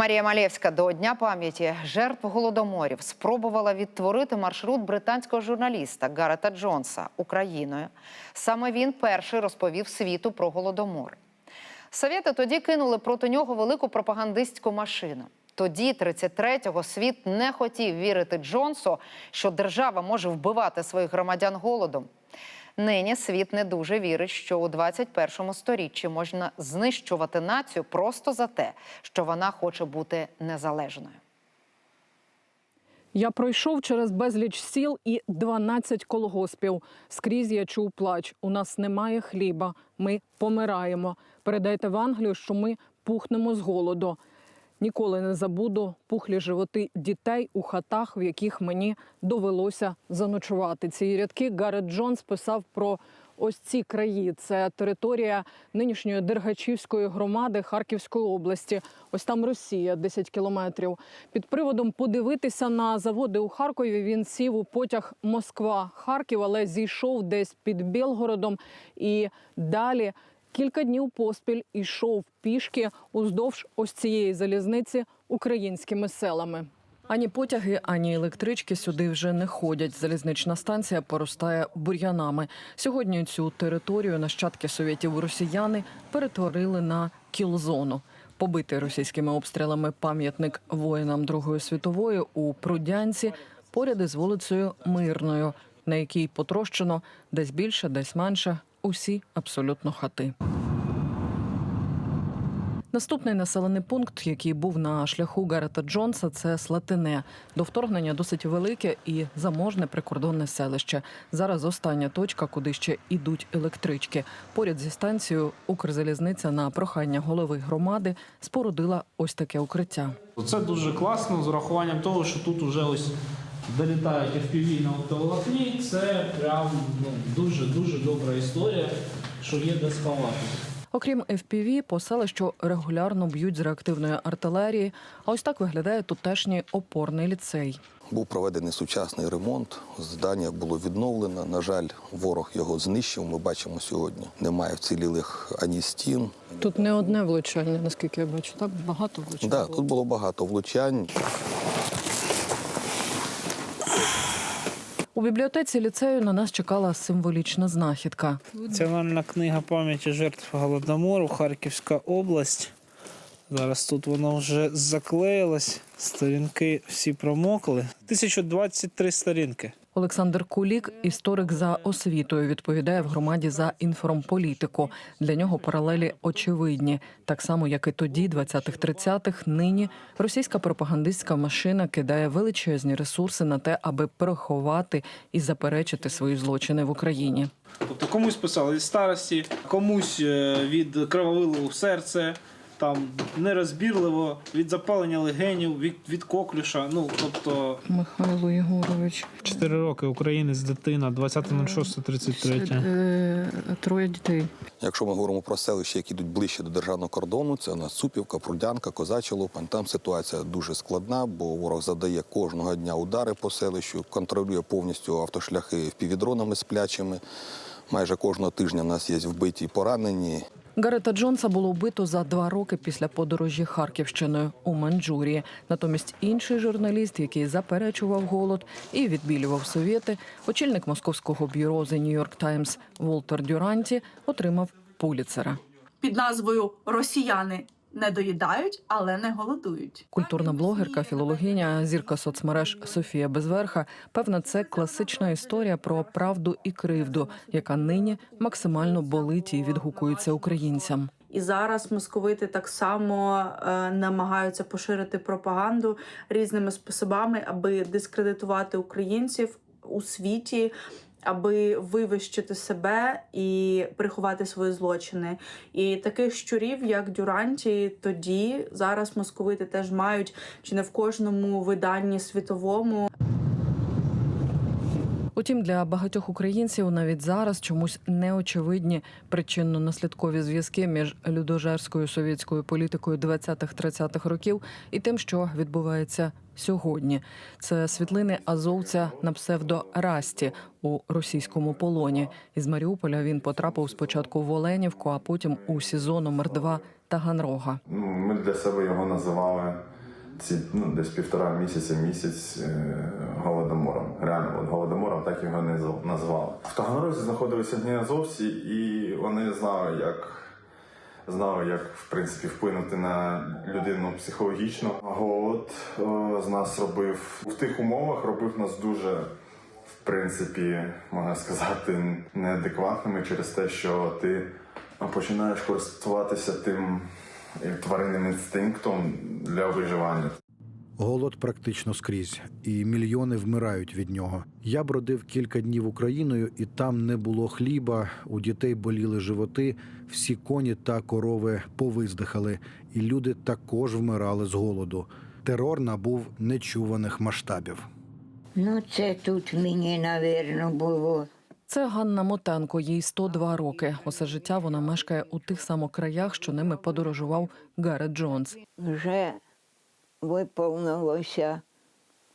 Марія Малєвська до Дня пам'яті жертв голодоморів спробувала відтворити маршрут британського журналіста Гарета Джонса Україною. Саме він перший розповів світу про голодомор. Совєти тоді кинули проти нього велику пропагандистську машину. Тоді, 33-го, світ не хотів вірити Джонсу, що держава може вбивати своїх громадян голодом. Нині світ не дуже вірить, що у 21 сторіччі можна знищувати націю просто за те, що вона хоче бути незалежною. Я пройшов через безліч сіл і 12 колгоспів. Скрізь я чув плач. У нас немає хліба. Ми помираємо. Передайте в Англію, що ми пухнемо з голоду. Ніколи не забуду пухлі животи дітей у хатах, в яких мені довелося заночувати. Ці рядки Гарет Джонс писав про ось ці краї. Це територія нинішньої Дергачівської громади Харківської області. Ось там Росія, 10 кілометрів. Під приводом подивитися на заводи у Харкові. Він сів у потяг Москва-Харків, але зійшов десь під Білгородом і далі. Кілька днів поспіль ішов пішки уздовж ось цієї залізниці українськими селами. Ані потяги, ані електрички сюди вже не ходять. Залізнична станція поростає бур'янами. Сьогодні цю територію нащадки совєтів росіяни перетворили на кілзону. Побитий російськими обстрілами пам'ятник воїнам Другої світової у Прудянці поряд із вулицею Мирною, на якій потрощено десь більше, десь менше усі абсолютно хати. Наступний населений пункт, який був на шляху Гарета Джонса, це Слатине. До вторгнення досить велике і заможне прикордонне селище. Зараз остання точка, куди ще ідуть електрички. Поряд зі станцією Укрзалізниця на прохання голови громади спорудила ось таке укриття. Це дуже класно з урахуванням того, що тут вже ось долітають FPV на оптоволокні. Це прям ну, дуже дуже добра історія, що є де сховати. Окрім FPV, по селищу регулярно б'ють з реактивної артилерії. А ось так виглядає тутешній опорний ліцей. Був проведений сучасний ремонт. Здання було відновлено. На жаль, ворог його знищив. Ми бачимо сьогодні. Немає вцілілих ані стін. Тут не одне влучання, наскільки я бачу. Так багато влучань. Да, тут було багато влучань. У бібліотеці ліцею на нас чекала символічна знахідка. Національна книга пам'яті жертв Голодомору, Харківська область. Зараз тут воно вже заклеїлось, сторінки всі промокли. 1023 сторінки. Олександр Кулік, історик за освітою, відповідає в громаді за інформполітику. Для нього паралелі очевидні. Так само, як і тоді, 20-30-х, нині російська пропагандистська машина кидає величезні ресурси на те, аби приховати і заперечити свої злочини в Україні. Тобто комусь писали від старості, комусь е, від крововилу серце, там нерозбірливо, від запалення легенів, від, від коклюша. Ну, тобто Михайло Єгорович, Чотири роки українець, дитина, 20.06.33. е, троє дітей. Якщо ми говоримо про селища, які йдуть ближче до державного кордону, це у нас Цупівка, Прудянка, Лопань. Там ситуація дуже складна, бо ворог завдає кожного дня удари по селищу, контролює повністю автошляхи впівдронами сплячими. Майже кожного тижня в нас є вбиті і поранені. Гарета Джонса було вбито за два роки після подорожі Харківщиною у Манджурії. Натомість інший журналіст, який заперечував голод і відбілював совєти, очільник московського бюро The New York Times Волтер Дюранті отримав Пуліцера. під назвою Росіяни не доїдають, але не голодують. Культурна блогерка, філологиня, зірка соцмереж Софія Безверха. Певна, це класична історія про правду і кривду, яка нині максимально болить і відгукується українцям. І зараз московити так само е, намагаються поширити пропаганду різними способами, аби дискредитувати українців у світі. Аби вивищити себе і приховати свої злочини, і таких щурів, як Дюранті, тоді зараз московити теж мають чи не в кожному виданні світовому Утім, для багатьох українців навіть зараз чомусь неочевидні причинно-наслідкові зв'язки між людожерською совєтською політикою 20-30-х років і тим, що відбувається сьогодні. Це світлини азовця на псевдо Расті у російському полоні. Із Маріуполя він потрапив спочатку в Оленівку, а потім у СІЗО номер 2 Таганрога. Ну, Ми для себе його називали ці ну, десь півтора місяця, місяць е, голодомором. Реально, от голодомором так його не назвали. В Таганрозі знаходилися гнізовці, і вони знали, як знали, як в принципі вплинути на людину психологічно. Голод е, з нас робив в тих умовах, робив нас дуже. В принципі, можна сказати, неадекватними через те, що ти починаєш користуватися тим тваринним інстинктом для виживання. Голод практично скрізь, і мільйони вмирають від нього. Я бродив кілька днів Україною, і там не було хліба. У дітей боліли животи, всі коні та корови повиздихали, і люди також вмирали з голоду. Терор набув нечуваних масштабів. Ну, це тут мені, навірно, було. Це Ганна Мотенко, їй 102 роки. Усе життя вона мешкає у тих самих краях, що ними подорожував Гарет Джонс. Вже виповнилося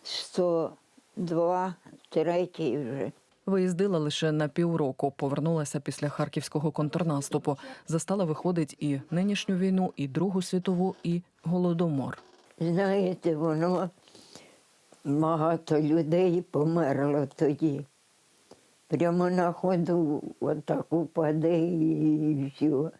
102, третій вже. Виїздила лише на півроку, повернулася після харківського контрнаступу. Застала, виходить, і нинішню війну, і Другу світову, і голодомор. Знаєте, воно багато людей померло тоді. Прямо на ходу отак упаде і все.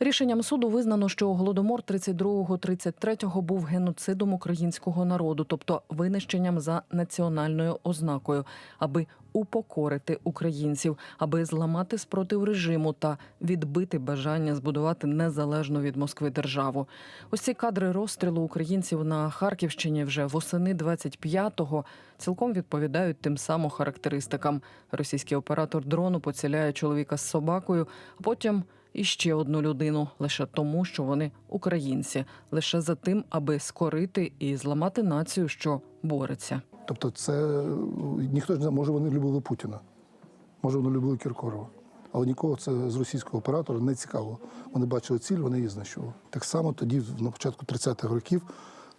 Рішенням суду визнано, що голодомор 32-33 був геноцидом українського народу, тобто винищенням за національною ознакою, аби упокорити українців, аби зламати спротив режиму та відбити бажання збудувати незалежну від Москви державу. Ось ці кадри розстрілу українців на Харківщині вже восени 25-го цілком відповідають тим самим характеристикам. Російський оператор дрону поціляє чоловіка з собакою, а потім і ще одну людину лише тому, що вони українці, лише за тим, аби скорити і зламати націю, що бореться. Тобто, це ніхто ж не знає, може вони любили Путіна, може вони любили Кіркорова. Але нікого це з російського оператора не цікаво. Вони бачили ціль, вони її знищували. Так само тоді, на початку 30-х років,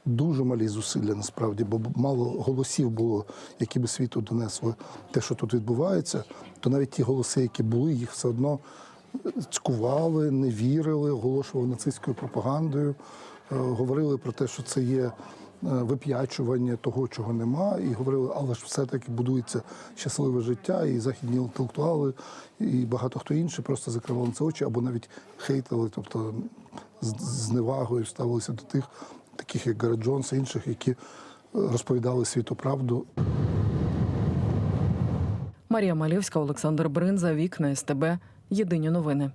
дуже малі зусилля насправді, бо мало голосів було, які би світу донесли те, що тут відбувається, то навіть ті голоси, які були, їх все одно цькували, не вірили, оголошували нацистською пропагандою, е, говорили про те, що це є е, вип'ячування того, чого нема, і говорили, але ж все-таки будується щасливе життя, і західні інтелектуали, і багато хто інший просто закривали на це очі або навіть хейтили, тобто з зневагою ставилися до тих, таких як Гарет Джонс і інших, які е, розповідали світу правду. Марія Малєвська, Олександр Бринза, Вікна СТБ. Єдині новини.